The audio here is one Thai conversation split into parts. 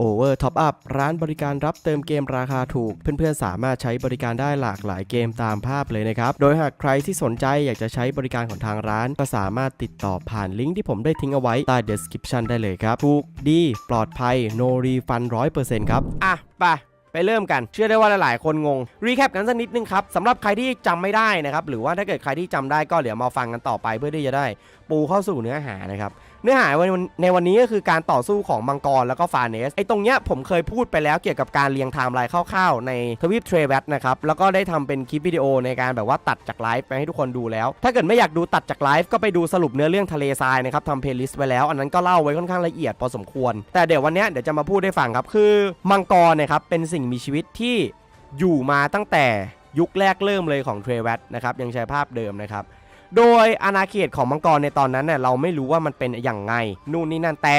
Over Top Up ร้านบริการรับเติมเกมราคาถูก เพื่อนๆ สามารถใช้บริการได้หลากหลายเกมตามภาพเลยนะครับ โดยหากใครที่สนใจอยากจะใช้บริการของทางร้าน ก็สามารถติดต่อผ่านลิงก์ที่ผมได้ทิ้งเอาไว้ใต้ description ได้เลยครับ ถูกดี ปลอดภัย no refund 100%ครับ อะ ไปไปเริ่มกัน เชื่อได้ว่าหลายๆ คนงง รีแคปกันสักนิดนึงครับสำหรับใครที่จำไม่ได้นะครับ หรือว่าถ้าเกิดใครที่จำได้ก็เดี๋ยวมาฟังกันต่อไปเพื่อที่จะได้ปูเข้าสู่เนื้อหานะครับ เนื้อหาในวันนี้ก็คือการต่อสู้ของมังกรแล้วก็ฟาเนสไอ้ตรงเนี้ยผมเคยพูดไปแล้วเกี่ยวกับการเรียงไทม์ไลน์คร่าวๆในทวิปเทรเวตนะครับแล้วก็ได้ทำเป็นคลิปวิดีโอในการแบบว่าตัดจากไลฟ์ไปให้ทุกคนดูแล้ว ถ้าเกิดไม่อยากดูตัดจากไลฟ์ก็ไปดูสรุปเนื้อเรื่องทะเลทรายนะครับทำเพลย์ลิสต์ไว้แล้วอันนั้นก็เล่าไว้ค่อนข้างละเอียดพอสมควร แต่เดี๋ยววันเนี้ยเดี๋ยวจะมาพูดให้ฟังครับคือมังกรนี่ยครับเป็นสิ่งมีชีวิตที่อยู่มาตั้งแต่ยุคแรกเริ่มเลยของเทรเวตนะครับยังใช้ภาพเดิมนะครับ โดยอาณาเขตของมังกรในตอนนั้นเนี่ยเราไม่รู้ว่ามันเป็นอย่างไง นู่นนี่นั่นแต่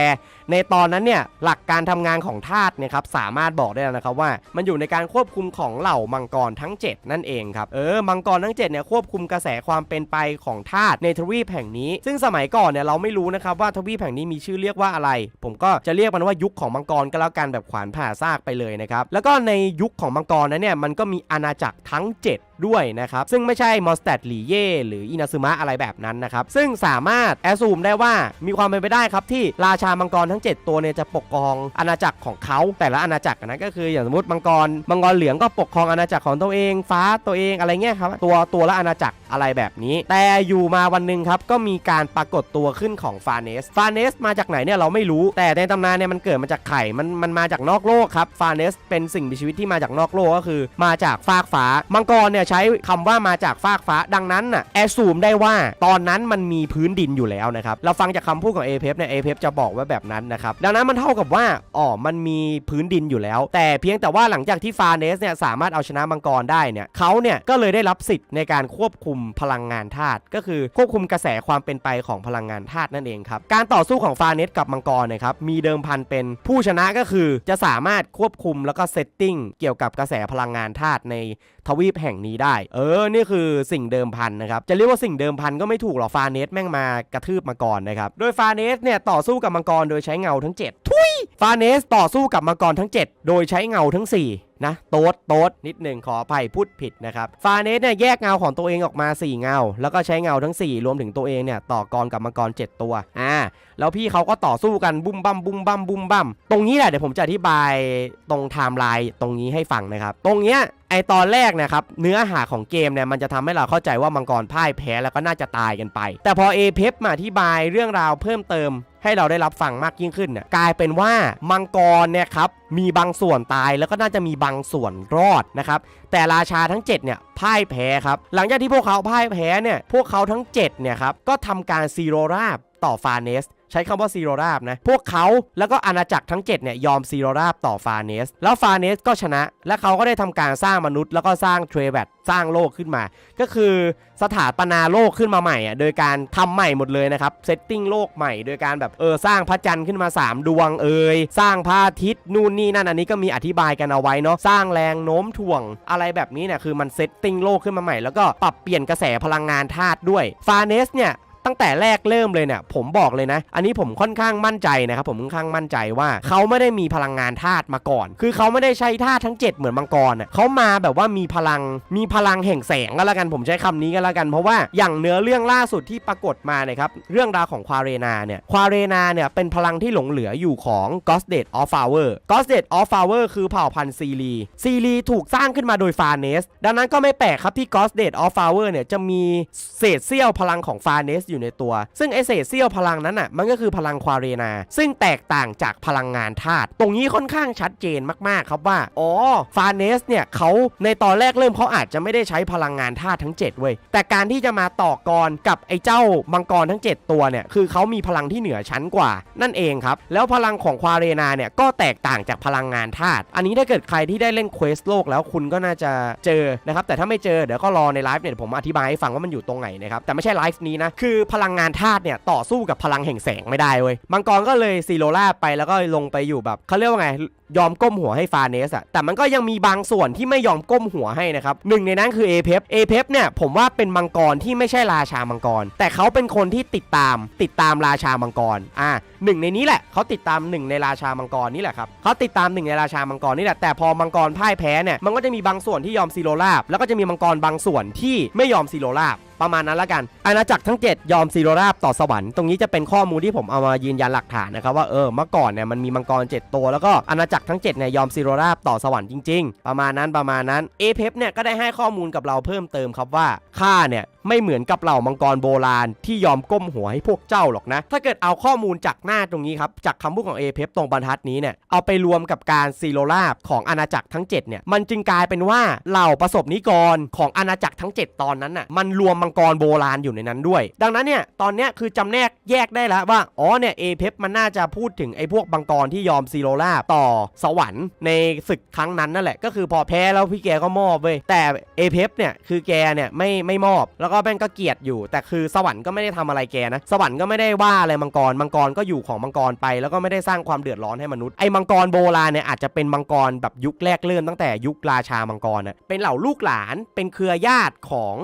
ในตอนนั้นเนี่ยหลักการทำงานของธาตุเนี่ยครับสามารถบอกได้แล้วนะครับว่า มันอยู่ในการควบคุมของเหล่ามังกรทั้ง 7 นั่นเองครับเออมังกรทั้ง7เนี่ยควบคุมกระแสความเป็นไปของธาตุในทวีปแห่งนี้ ซึ่งสมัยก่อนเนี่ยเราไม่รู้นะครับว่าทวีปแห่งนี้มีชื่อเรียกว่าอะไร ผมก็จะเรียกมันว่ายุคของมังกรก็แล้วกันแบบขวานผ่าซากไปเลยนะครับแล้วก็ในยุคของมังกรนั้นเนี่ยมันก็มีอาณาจักรทั้ง 7ด้วยนะครับ ซึ่งไม่ใช่มอสแตดหลีเย่หรืออินาซึมะอะไรแบบนั้นนะครับ ซึ่งสามารถแอสซูมได้ว่ามีความเป็นไปได้ครับที่ราชามังกรทั้ง 7 ตัวเนี่ยจะปกครองอาณาจักรของเขาแต่ละอาณาจักรนะก็คืออย่างสมมติมังกรมังกรเหลืองก็ปกครองอาณาจักรของตัวเอง ฟ้าตัวเองอะไรเงี้ยครับตัวตัวละอาณาจักรอะไรแบบนี้ แต่อยู่มาวันหนึ่งครับก็มีการปรากฏตัวขึ้นของฟาเนสฟาเนสมาจากไหนเนี่ยเราไม่รู้ แต่ในตำนานเนี่ยมันเกิดมาจากไข่มันมันมาจากนอกโลกครับฟาเนสเป็นสิ่งมีชีวิตที่มาจากนอกโลกก็คือ มาจากฟากฟ้ามังกรเนี่ยใช้คำว่ามาจากฟากฟ้าดังนั้นน่ะแอสซูมได้ว่าตอนนั้นมันมีพื้นดินอยู่แล้วนะครับเราฟังจากคำพูดของเอเพเนี่ยเอเพจะบอกไว้แบบนั้นนะครับดังนั้นมันเท่ากับว่าอ๋อมันมีพื้นดินอยู่แล้ว แต่เพียงแต่ว่าหลังจากที่ฟาเนสเนี่ยสามารถเอาชนะมังกรได้เนี่ยเขาเนี่ยก็เลยได้รับสิทธิ์ในการควบคุมพลังงานธาตุก็คือควบคุมกระแสความเป็นไปของพลังงานธาตุนั่นเองครับการต่อสู้ของฟาเนสกับมังกรเนะครับมีเดิมพันเป็นผู้ชนะก็คือจะสามารถควบคุมแล้วก็เซตติ้งเกี่ยวกับกระแสพลังงานธาตุใน ทวีปแห่งนี้ได้ เออ นี่คือสิ่งเดิมพันนะครับ จะเรียกว่าสิ่งเดิมพันก็ไม่ถูกหรอกฟาเนสแม่งมากระทืบมาก่อนนะครับ โดยฟาเนสเนี่ยต่อสู้กับมังกรโดยใช้เงาทั้ง 7 ทุย ฟาเนสต่อสู้กับมังกรทั้ง 7 โดยใช้เงาทั้ง 4 นะ โต๊ดโต๊ดนิดหนึ่งขออภัยพูดผิดนะครับ ฟาเนสเนี่ยแยกเงาของตัวเองออกมา 4 เงา แล้วก็ใช้เงาทั้ง 4 รวมถึงตัวเองเนี่ยต่อกรกับมังกร 7 ตัว อ่า แล้วพี่เขาก็ต่อสู้กันบุ้มบั้มบุ้มบั้มบุ้มบั้มตรงนี้แหละเดี๋ยวผมจะอธิบายตรงไทม์ไลน์ตรงนี้ให้ฟังนะครับ ตรงเนี้ยไอตอนแรกนะครับเนื้อหาของเกมเนี่ยมันจะทำให้เราเข้าใจว่ามังกรพ่ายแพ้แล้วก็น่าจะตายกันไป แต่พอเอเพมาอธิบายเรื่องราวเพิ่มเติม ให้เราได้รับฟังมากยิ่งขึ้นเนี่ยกลายเป็นว่ามังกรเนี่ยครับมีบางส่วนตายแล้วก็น่าจะมีบางส่วนรอดนะครับแต่ราชาทั้ง 7 เนี่ยพ่ายแพ้ครับหลังจากที่พวกเขาพ่ายแพ้เนี่ยพวกเขาทั้ง 7 เนี่ยครับก็ทำการซีโรราบต่อฟาเนส ช้คำว่าซีโรราบนะ พวกเขาแล้วก็อาณาจักรทั้ง 7 เนี่ยยอมซีโรราบต่อฟาเนส แล้วฟาเนสก็ชนะ และเขาก็ได้ทำการสร้างมนุษย์ แล้วก็สร้างเทรแบตสร้างโลกขึ้นมา ก็คือสถาปนาโลกขึ้นมาใหม่อะ โดยการทำใหม่หมดเลยนะครับ เซตติ้งโลกใหม่ โดยการแบบเออสร้างพระจันทร์ขึ้นมา 3 ดวงเอ่ย สร้างพระอาทิตย์นู่นนี่นั่นอันนี้ก็มีอธิบายกันเอาไว้เนาะ สร้างแรงโน้มถ่วงอะไรแบบนี้เนี่ยคือมันเซตติ้งโลกขึ้นมาใหม่ แล้วก็ปรับเปลี่ยนกระแสพลังงานธาตุด้วย ฟาเนสเนี่ย ตั้งแต่แรกเริ่มเลยเนี่ยผมบอกเลยนะ อันนี้ผมค่อนข้างมั่นใจนะครับผมค่อนข้างมั่นใจว่าเขาไม่ได้มีพลังงานธาตุมาก่อน คือเขาไม่ได้ใช้ธาตุทั้ง 7 เหมือนมังกรอะเขามาแบบว่ามีพลังมีพลังแห่งแสงก็แล้วกันผมใช้คำนี้ก็แล้วกันเพราะว่าอย่างเนื้อเรื่องล่าสุดที่ปรากฏมาเนี่ยครับเรื่องราวของควาเรนาเนี่ยควาเรนาเนี่ยเป็นพลังที่หลงเหลืออยู่ของ g o s d a t of Flower g o s d a t of Flower คือเผ่าพันธุ์ซีรีซีรีถูกสร้างขึ้นมาโดยฟาเนสดังนั้นก็ไม่แปลกครับที่ g o s d a t of Flower เนี่ยจะมีเศษเสี้ยวพลังของฟาเนสอยู่ในตัว ซึ่งไอเศษเสี้ยวพลังนั้นอะมันก็คือพลังควาเรนา ซึ่งแตกต่างจากพลังงานธาตุตรงนี้ค่อนข้างชัดเจนมากๆครับว่าอ๋อฟาเนสเนี่ยเขาในตอนแรกเริ่มเขาอาจจะไม่ได้ใช้พลังงานธาตุทั้ง 7 เว้ย แต่การที่จะมาต่อกรกับไอ้เจ้ามังกรทั้ง 7 ตัวเนี่ยคือเขามีพลังที่เหนือชั้นกว่า นั่นเองครับ แล้วพลังของควาเรนาเนี่ยก็แตกต่างจากพลังงานธาตุอันนี้ถ้าเกิดใครที่ได้เล่นเควสโลกแล้วคุณก็น่าจะเจอนะครับแต่ถ้าไม่เจอเดี๋ยวก็รอในไลฟ์เนี่ยผมอธิบายให้ฟังว่ามันอยู่ตรงไหนนะครับแต่ไม่ใช่ไลฟ์นี้นะคือพลังงานธาตุเนี่ยต่อสู้กับพลังแห่งแสงไม่ได้เว้ยมังกรก็เลยซีโรราบไปแล้วก็ลงไปอยู่แบบเขาเรียกว่าไงยอมก้มหัวให้ฟาเนสอะแต่มันก็ยังมีบางส่วนที่ไม่ยอมก้มหัวให้นะครับหนึ่งในนั้นคือเอเพฟเอเพฟเนี่ยผมว่าเป็นมังกรที่ไม่ใช่ราชามังกร แต่เขาเป็นคนที่ติดตามติดตามราชามังกรอ่าหนึ่งในนี้แหละเขาติดตามหนึ่งในราชามังกรนี่แหละครับเขาติดตามหนึ่งในราชามังกรนี่แหละแต่พอมังกรพ่ายแพ้เนี่ยมันก็จะมีบางส่วนที่ยอมซีโรราบแล้วก็จะมีมังกรบางส่วนที่ไม่ยอมซีโรราบ ประมาณนั้นละกัน อาณาจักรทั้ง 7 ยอมซีโรราบต่อสวรรค์ตรงนี้จะเป็นข้อมูลที่ผมเอามายืนยันหลักฐานนะครับว่าเออเมื่อก่อนเนี่ยมันมีมังกร 7 ตัวแล้วก็อาณาจักรทั้ง7เนี่ยยอมซีโรราบต่อสวรรค์จริง ๆ ประมาณนั้นประมาณนั้นเอเพเนี่ยก็ได้ให้ข้อมูลกับเราเพิ่มเติมครับว่าข้าเนี่ย ไม่เหมือนกับเหล่ามังกรโบราณที่ยอมก้มหัวให้พวกเจ้าหรอกนะ ถ้าเกิดเอาข้อมูลจากหน้าตรงนี้ครับ จากคำพูดของเอเพตรงบรรทัดนี้เนี่ย เอาไปรวมกับการซีโรราบของอาณาจักรทั้ง 7 เนี่ย มันจึงกลายเป็นว่าเหล่าประสบนิกรของอาณาจักรทั้ง 7 ตอนนั้นน่ะ มันรวมมังกรโบราณอยู่ในนั้นด้วย ดังนั้นเนี่ย ตอนเนี้ยคือจำแนกแยกได้แล้วว่า อ๋อ เนี่ยเอเพมันน่าจะพูดถึงไอ้พวกมังกรที่ยอมซีโรราบต่อสวรรค์ในศึกครั้งนั้นนั่นแหละ ก็คือพอแพ้แล้วพี่แกก็มอบเว้ย แต่เอเพเนี่ยคือแกเนี่ยไม่ไม่มอบแล้วก็็แม่งก็เกลียดอยู่ แต่คือสวรรค์ก็ไม่ได้ทำอะไรแกนะ สวรรค์ก็ไม่ได้ว่าอะไรมังกร มังกรก็อยู่ของมังกรไป แล้วก็ไม่ได้สร้างความเดือดร้อนให้มนุษย์ ไอ้มังกรโบราณเนี่ยอาจจะเป็นมังกรแบบยุคแรกเริ่มตั้งแต่ยุคราชามังกรน่ะเป็นเหล่าลูกหลาน เป็นเครือญาติของ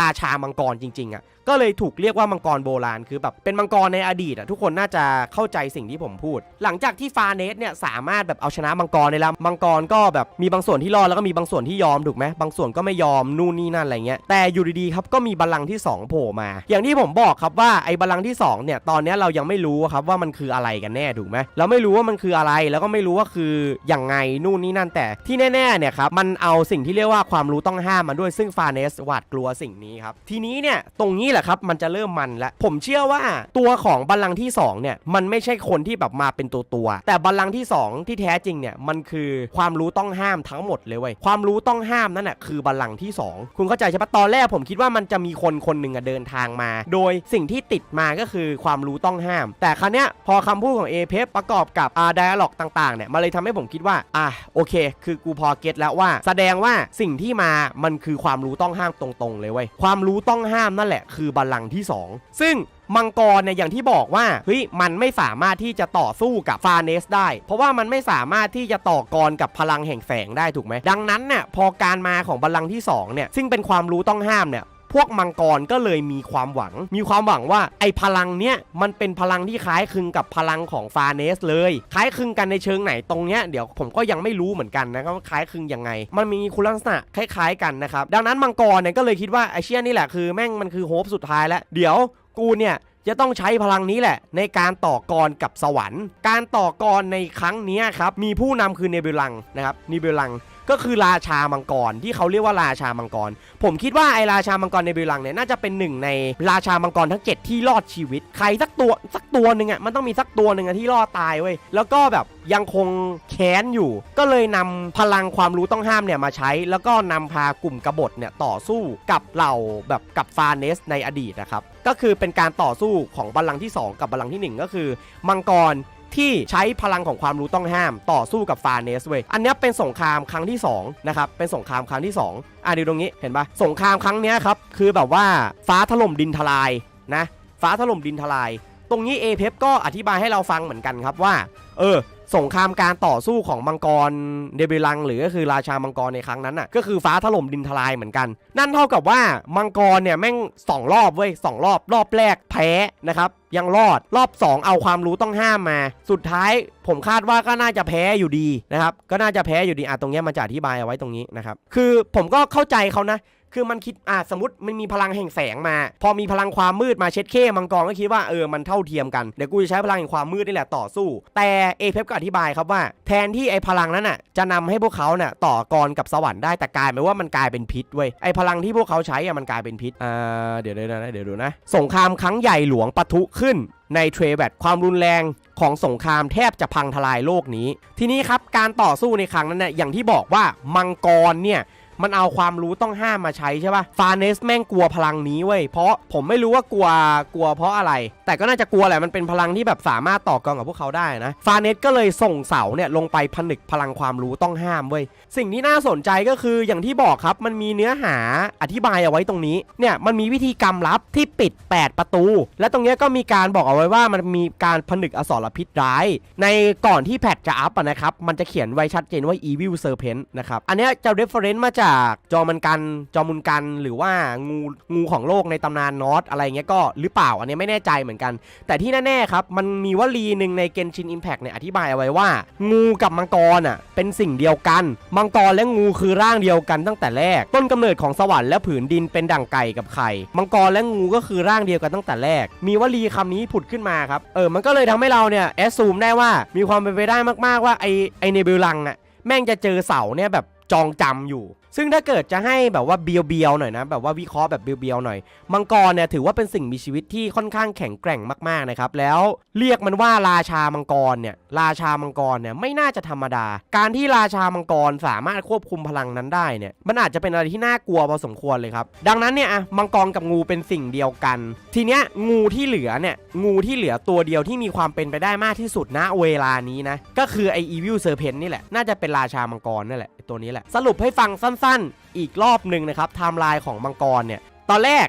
ราชามังกรจริงๆอะ ก็เลยถูกเรียกว่ามังกรโบราณคือแบบเป็นมังกรในอดีตอะทุกคนน่าจะเข้าใจสิ่งที่ผมพูด หลังจากที่ฟาเนสเนี่ยสามารถแบบเอาชนะมังกรได้แล้วมังกรก็แบบมีบางส่วนที่รอดแล้วก็มีบางส่วนที่ยอมถูกไหมบางส่วนก็ไม่ยอมนู่นนี่นั่นอะไรเงี้ยแต่อยู่ดีๆครับก็มีบัลลังก์ที่สองโผล่มา อย่างที่ผมบอกครับว่าไอ้บัลลังก์ที่สองเนี่ยตอนนี้เรายังไม่รู้ครับว่ามันคืออะไรกันแน่ถูกไหมเราไม่รู้ว่ามันคืออะไรแล้วก็ไม่รู้ว่าคืออย่างไงนู่นนี่นั่นแต่ที่แน่ๆเนี่ยครับมันเอาสิ่งที่เรียกว่าความรู้ต้องห้ามมาด้วยซึ่งฟาเนสหวาดกลัวสิ่งนี้ครับทีนี้เนี่ยตรงนี้แหละครับมันจะเริ่มมันแล้วผมเชื่อว่าตัวของบัลลังก์ที่สองเนี่ยมันไม่ใช่คนที่แบบมาเป็นตัวตัวแต่บัลลังก์ที่สองที่แท้จริงเนี่ยมันคือความรู้ต้องห้ามทั้งหมดเลยเว้ยความรู้ต้องห้ามนั่นแหะคือบัลลังก์ที่สองคุณเข้าใจใช่ปะตอนแรกผมคิดว่ามันจะมีคนคนหนึ่งอะเดินทางมา โดยสิ่งที่ติดมาก็คือความรู้ต้องห้าม แต่ครั้งเนี้ยพอคำพูดของเอเพประกอบกับอ่าไดอะล็อกต่างๆเนี่ยมันเลยทำให้ผมคิดว่าอะโอเค คือกูพอเก็ตแล้วว่า แสดงว่าสิ่งที่มามันคือความรู้ต้องห้ามตรงๆ เลยเว้ยความรู้ต้องห้ามนั่นแหละคือบัลลังก์ที่สองซึ่งมังกรเนี่ยอย่างที่บอกว่าเฮ้ยมันไม่สามารถที่จะต่อสู้กับฟาเนสได้ เพราะว่ามันไม่สามารถที่จะต่อกรกับพลังแห่งแฝงได้ถูกไหมดังนั้นเนี่ยพอการมาของบัลลังก์ที่สองเนี่ยซึ่งเป็นความรู้ต้องห้ามเนี่ย พวกมังกรก็เลยมีความหวัง มีความหวังว่าไอ้พลังเนี้ยมันเป็นพลังที่คล้ายคลึงกับพลังของฟาเนสเลย คล้ายคลึงกันในเชิงไหนตรงเนี้ยเดี๋ยวผมก็ยังไม่รู้เหมือนกันนะครับคล้ายคลึงยังไง มันมีคุณลักษณะคล้าย ๆกันนะครับดังนั้นมังกรเนี่ยก็เลยคิดว่าไอเชียนี่แหละคือแม่งมันคือโฮปสุดท้ายแล้วเดี๋ยวกูเนี่ยจะต้องใช้พลังนี้แหละ ในการต่อกรกับสวรรค์ การต่อกรในครั้งเนี้ยครับมีผู้นำคือเนเบลังนะครับเนเบลัง ก็คือราชามังกรที่เขาเรียกว่าราชามังกร ผมคิดว่าไอราชามังกรในเบลังเนี่ยน่าจะเป็นหนึ่งในราชามังกรทั้งเจ็ดที่รอดชีวิต ใครสักตัวสักตัวหนึ่งอะมันต้องมีสักตัวหนึ่งอะที่รอดตายเว้ยแล้วก็แบบยังคงแค้นอยู่ ก็เลยนำพลังความรู้ต้องห้ามเนี่ยมาใช้ แล้วก็นำพากลุ่มกบฏเนี่ยต่อสู้กับเหล่าแบบกับฟาเนสในอดีตนะครับก็คือเป็นการต่อสู้ของบัลลังก์ที่สองกับบัลลังก์ที่หนึ่งก็คือมังกร ที่ใช้พลังของความรู้ต้องห้ามต่อสู้กับฟาเนสเว้ยอันนี้เป็นสงครามครั้งที่2นะครับเป็นสงครามครั้งที่ 2อะดูตรงนี้เห็นปะสงครามครั้งนี้ครับคือแบบว่าฟ้าถล่มดินทลายนะฟ้าถล่มดินทลาย ตรงนี้เอเพก็อธิบายให้เราฟังเหมือนกันครับว่า เออสงครามการต่อสู้ของมังกรเดบิลัง หรือก็คือราชามังกรในครั้งนั้นน่ะก็คือฟ้าถล่มดินทลายเหมือนกัน นั่นเท่ากับว่ามังกรเนี่ยแม่งสองรอบเว้ยสองรอบรอบแรกแพ้นะครับยังรอดรอบ 2 เอาความรู้ต้องห้ามมา สุดท้ายผมคาดว่าก็น่าจะแพ้อยู่ดีนะครับก็น่าจะแพ้อยู่ดีอะตรงเนี้ยมันจะอธิบายเอาไว้ตรงนี้นะครับคือผมก็เข้าใจเขานะ คือมันคิดอะสมมติมันมีพลังแห่งแสงมา พอมีพลังความมืดมาเช็ดเข้มังกรก็คิดว่าเออมันเท่าเทียมกันเดี๋ยวกูจะใช้พลังแห่งความมืดนี่แหละต่อสู้ แต่เอเพก็อธิบายครับว่า แทนที่ไอ้พลังนั้นน่ะจะนำให้พวกเขาเนี่ยต่อกรกับสวรรค์ได้แต่กลายเป็นว่ามันกลายเป็นพิษเว้ยไอ้พลังที่พวกเขาใช้อะมันกลายเป็นพิษอ่าเดี๋ยวเดี๋ยวนะเดี๋ยวดูนะ สงครามครั้งใหญ่หลวงปะทุขึ้นในเทรแบตความรุนแรงของสงครามแทบจะพังทลายโลกนี้ ทีนี้ครับการต่อสู้ในครั้งนั้นเนี่ยอย่างที่บอกว่ามังกรเนี่ย มันเอาความรู้ต้องห้ามมาใช้ใช่ป่ะฟาเนสแม่งกลัวพลังนี้เว้ยเพราะผมไม่รู้ว่ากลัวกลัวเพราะอะไร แต่ก็น่าจะกลัวแหละมันเป็นพลังที่แบบสามารถต่อกรกับพวกเขาได้นะฟาเนสก็เลยส่งเสาเนี่ยลงไปผนึกพลังความรู้ต้องห้ามเว้ยสิ่งที่น่าสนใจก็คืออย่างที่บอกครับมันมีเนื้อหาอธิบายเอาไว้ตรงนี้เนี่ยมันมีวิธีกรรมลับที่ปิด 8 ประตู และตรงเนี้ยก็มีการบอกเอาไว้ว่ามันมีการผนึกอสรพิษร้าย ในก่อนที่แพทจะอัพนะครับมันจะเขียนไว้ชัดเจนว่า Evil Serpent นะครับอันนี้จะ reference มาจากจอมันกันจอมุนกันหรือว่างูงูของโลกในตำนานนอตอะไรเงี้ยก็หรือเปล่าอันนี้ไม่แน่ใจเหมือนกัน แต่ที่แน่ๆครับ มันมีวลีหนึ่งใน Genshin Impact เนี่ยอธิบายเอาไว้ว่า งูกับมังกรอะเป็นสิ่งเดียวกัน มังกรและงูคือร่างเดียวกันตั้งแต่แรก ต้นกำเนิดของสวรรค์และผืนดินเป็นดั่งไก่กับไข่มังกรและงูก็คือร่างเดียวกันตั้งแต่แรก มีวลีคำนี้ผุดขึ้นมาครับเออมันก็เลยทำให้เราเนี่ยแอสซูมได้ว่ามีความเป็นไปได้มากๆว่าไอไอเนบิลังน่ะแม่งจะเจอเสาเนี่ยแบบจองจำอยู่ ซึ่งถ้าเกิดจะให้แบบว่าเบียวๆหน่อยนะ แบบว่าวิเคราะห์แบบเบียวๆหน่อย มังกรเนี่ยถือว่าเป็นสิ่งมีชีวิตที่ค่อนข้างแข็งแกร่งมากๆนะครับ แล้วเรียกมันว่าราชามังกรเนี่ย ราชามังกรเนี่ยไม่น่าจะธรรมดา การที่ราชามังกรสามารถควบคุมพลังนั้นได้เนี่ย มันอาจจะเป็นอะไรที่น่ากลัวพอสมควรเลยครับ ดังนั้นเนี่ยอะมังกรกับงูเป็นสิ่งเดียวกัน ทีเนี้ยงูที่เหลือเนี่ย งูที่เหลือตัวเดียวที่มีความเป็นไปได้มากที่สุดณเวลานี้นะ ก็คือไอ Evil Serpent นี่แหละ น่าจะเป็นราชามังกรนั่นแหละ ตัวนี้แหละ สรุปให้ฟังสั้นๆ อีกรอบหนึ่งนะครับไทม์ไลน์ของมังกรเนี่ย ตอนแรก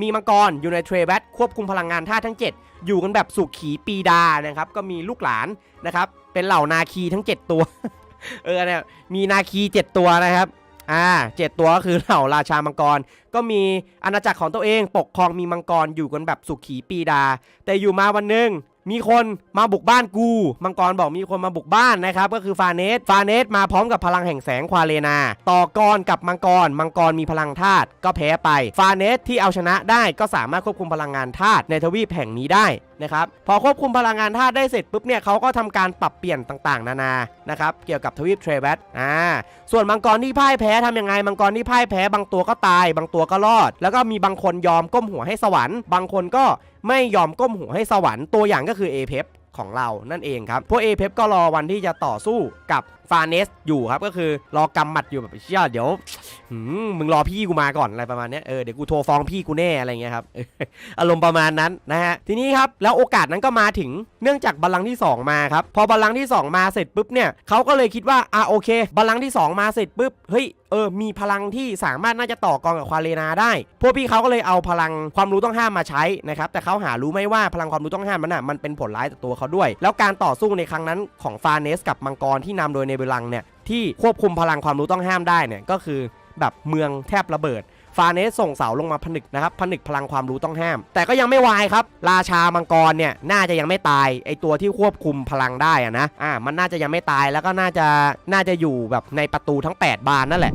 มีมังกรอยู่ในเทรแบทควบคุมพลังงานธาตุทั้ง 7 อยู่กันแบบสุขีปีดานะครับ ก็มีลูกหลานนะครับ เป็นเหล่านาคีทั้ง 7 ตัว เออเนี่ยมีนาคี 7 ตัวนะครับอ่าเจ็ดตัวก็คือเหล่าราชามังกร ก็มีอาณาจักรของตัวเองปกครองมีมังกรอยู่กันแบบสุขีปีดา แต่อยู่มาวันหนึ่ง มีคนมาบุกบ้านกูมังกรบอกมีคนมาบุกบ้านนะครับก็คือฟาเนสฟาเนสมาพร้อมกับพลังแห่งแสงควาเลนา ต่อกรกับมังกรมังกรมีพลังธาตุก็แพ้ไปฟาเนสที่เอาชนะได้ก็สามารถควบคุมพลังงานธาตุในทวีปแห่งนี้ได้นะครับพอควบคุมพลังงานธาตุได้เสร็จปุ๊บเนี่ยเขาก็ทำการปรับเปลี่ยนต่างๆ นานานะครับเกี่ยวกับทวีปเทรเวตอ่าส่วนมังกรที่พ่ายแพ้ทำยังไงมังกรที่พ่ายแพ้บางตัวก็ตาย บางตัวก็รอด แล้วก็มีบางคนยอมก้มหัวให้สวรรค์ บางคนก็ ไม่ยอมก้มหัวให้สวรรค์ตัวอย่างก็คือเอเพของเรานั่นเองครับพวกเอเพก็รอวันที่จะต่อสู้กับ ฟาเนสอยู่ครับก็คือรอกำหมัดอยู่แบบเชี่ยเดี๋ยวมึงรอพี่กูมาก่อนอะไรประมาณนี้เออเดี๋ยวกูโทรฟ้องพี่กูแน่อะไรเงี้ยครับอารมณ์ประมาณนั้นนะฮะทีนี้ครับแล้วโอกาสนั้นก็มาถึงเนื่องจากบัลลังที่ 2 มาครับพอบัลลังที่ 2 มาเสร็จปุ๊บเนี่ยเขาก็เลยคิดว่าอะโอเคบัลลังที่ 2 มาเสร็จปุ๊บเฮ้ยเออ มีพลังที่สามารถน่าจะต่อกรกับควาเลนาได้ พวกพี่เขาก็เลยเอาพลังความรู้ต้องห้ามมาใช้นะครับ แต่เขาหารู้ไม่ว่าพลังความรู้ต้องห้ามมันอะ มันเป็นผลร้ายต่อตัวเขาด้วย แล้วการต่อสู้ในครั้งนั้นของฟาเนสกับมังกรที่นำโดยเนเบลังเนี่ยที่ควบคุมพลังความรู้ต้องห้ามได้เนี่ยก็คือแบบเมืองแทบระเบิดฟาเนสส่งเสาลงมาผนึกนะครับผนึกพลังความรู้ต้องห้าม แต่ก็ยังไม่วายครับ ราชามังกรเนี่ยน่าจะยังไม่ตายไอตัวที่ควบคุมพลังได้อะนะอ่ามันน่าจะยังไม่ตายแล้วก็น่าจะน่าจะอยู่แบบในประตูทั้ง 8 บานนั่นแหละ